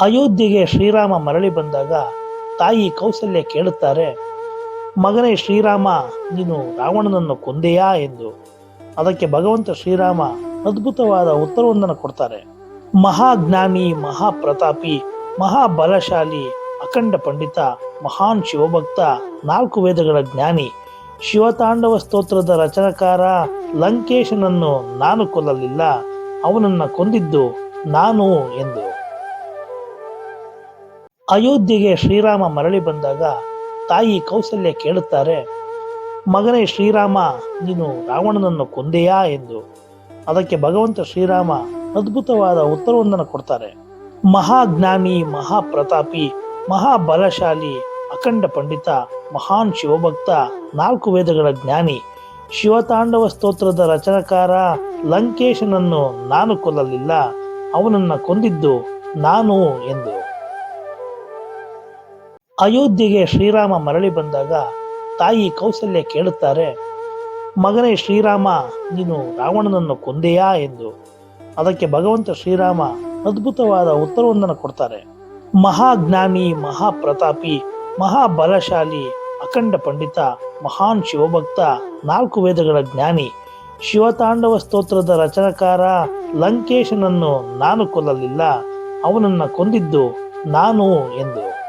ಅಯೋಧ್ಯೆಗೆ ಶ್ರೀರಾಮ ಮರಳಿ ಬಂದಾಗ ತಾಯಿ ಕೌಸಲ್ಯ ಕೇಳುತ್ತಾರೆ, ಮಗನೇ ಶ್ರೀರಾಮ, ನೀನು ರಾವಣನನ್ನು ಕೊಂದೆಯಾ? ಎಂದು. ಅದಕ್ಕೆ ಭಗವಂತ ಶ್ರೀರಾಮ ಅದ್ಭುತವಾದ ಉತ್ತರವೊಂದನ್ನು ಕೊಡ್ತಾರೆ, ಮಹಾಜ್ಞಾನಿ, ಮಹಾಪ್ರತಾಪಿ, ಮಹಾಬಲಶಾಲಿ, ಅಖಂಡ ಪಂಡಿತ, ಮಹಾನ್ ಶಿವಭಕ್ತ, ನಾಲ್ಕು ವೇದಗಳ ಜ್ಞಾನಿ, ಶಿವತಾಂಡವ ಸ್ತೋತ್ರದ ರಚನಕಾರ ಲಂಕೇಶನನ್ನು ನಾನು ಕೊಲ್ಲಲಿಲ್ಲ, ಅವನನ್ನು ಕೊಂದಿದ್ದು ನಾನು ಎಂದು. ಅಯೋಧ್ಯೆಗೆ ಶ್ರೀರಾಮ ಮರಳಿ ಬಂದಾಗ ತಾಯಿ ಕೌಸಲ್ಯ ಕೇಳುತ್ತಾರೆ, ಮಗನೇ ಶ್ರೀರಾಮ, ನೀನು ರಾವಣನನ್ನು ಕೊಂದೆಯಾ? ಎಂದು. ಅದಕ್ಕೆ ಭಗವಂತ ಶ್ರೀರಾಮ ಅದ್ಭುತವಾದ ಉತ್ತರವೊಂದನ್ನು ಕೊಡ್ತಾರೆ, ಮಹಾಜ್ಞಾನಿ, ಮಹಾಪ್ರತಾಪಿ, ಮಹಾಬಲಶಾಲಿ, ಅಖಂಡ ಪಂಡಿತ, ಮಹಾನ್ ಶಿವಭಕ್ತ, ನಾಲ್ಕು ವೇದಗಳ ಜ್ಞಾನಿ, ಶಿವತಾಂಡವ ಸ್ತೋತ್ರದ ರಚನಕಾರ ಲಂಕೇಶನನ್ನು ನಾನು ಕೊಲ್ಲಲಿಲ್ಲ, ಅವನನ್ನು ಕೊಂದಿದ್ದು ನಾನು ಎಂದು. ಅಯೋಧ್ಯೆಗೆ ಶ್ರೀರಾಮ ಮರಳಿ ಬಂದಾಗ ತಾಯಿ ಕೌಸಲ್ಯ ಕೇಳುತ್ತಾರೆ, ಮಗನೇ ಶ್ರೀರಾಮ, ನೀನು ರಾವಣನನ್ನು ಕೊಂದೆಯಾ? ಎಂದು. ಅದಕ್ಕೆ ಭಗವಂತ ಶ್ರೀರಾಮ ಅದ್ಭುತವಾದ ಉತ್ತರವೊಂದನ್ನು ಕೊಡ್ತಾರೆ, ಮಹಾಜ್ಞಾನಿ, ಮಹಾಪ್ರತಾಪಿ, ಮಹಾಬಲಶಾಲಿ, ಅಖಂಡ ಪಂಡಿತ, ಮಹಾನ್ ಶಿವಭಕ್ತ, ನಾಲ್ಕು ವೇದಗಳ ಜ್ಞಾನಿ, ಶಿವತಾಂಡವ ಸ್ತೋತ್ರದ ರಚನಕಾರ ಲಂಕೇಶನನ್ನು ನಾನು ಕೊಲ್ಲಲಿಲ್ಲ, ಅವನನ್ನು ಕೊಂದಿದ್ದು ನಾನು ಎಂದು.